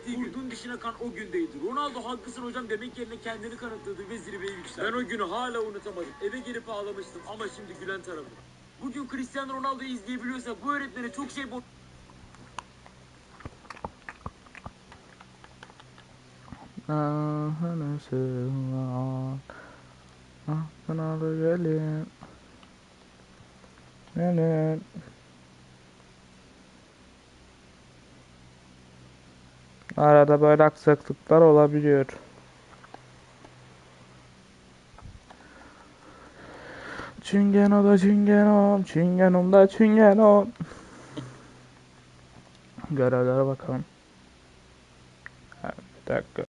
ettiği gün. Vurduğun dişine kan o gündeydi. Ronaldo haklısın hocam demek yerine kendini kanıtladı ve zirveye yükseldi. Ben o günü hala unutamadım. Eve gelip ağlamıştım ama şimdi gülen tarafım. Bugün Cristiano Ronaldo'yu izleyebiliyorsa bu öğretmene çok şey borç. Ah nasıl var Ah kınalı gelin Gelin Arada böyle aksaklıklar olabiliyor. Çingeno da çingeno, çingenom da çingeno. Görevlere bakalım. Ha, bir dakika.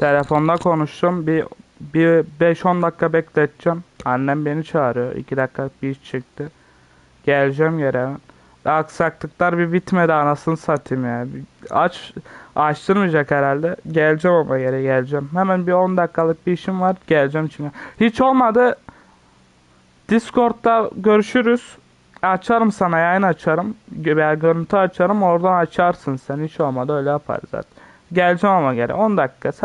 Telefonda konuştum. Bir bir 5-10 dakika bekleteceğim. Annem beni çağırıyor. 2 dakika bir iş çıktı. Geleceğim. Daha aksaklıklar bir bitmedi anasını satayım ya. Aç açtırmayacak herhalde. Geleceğim ama yere geleceğim. Hemen bir 10 dakikalık bir işim var. Geleceğim çünkü. Hiç olmadı. Discord'da görüşürüz. Açarım sana yayın açarım. Veya görüntü açarım. Oradan açarsın sen. Hiç olmadı öyle yaparız zaten. Geleceğim ama geri. 10 dakika.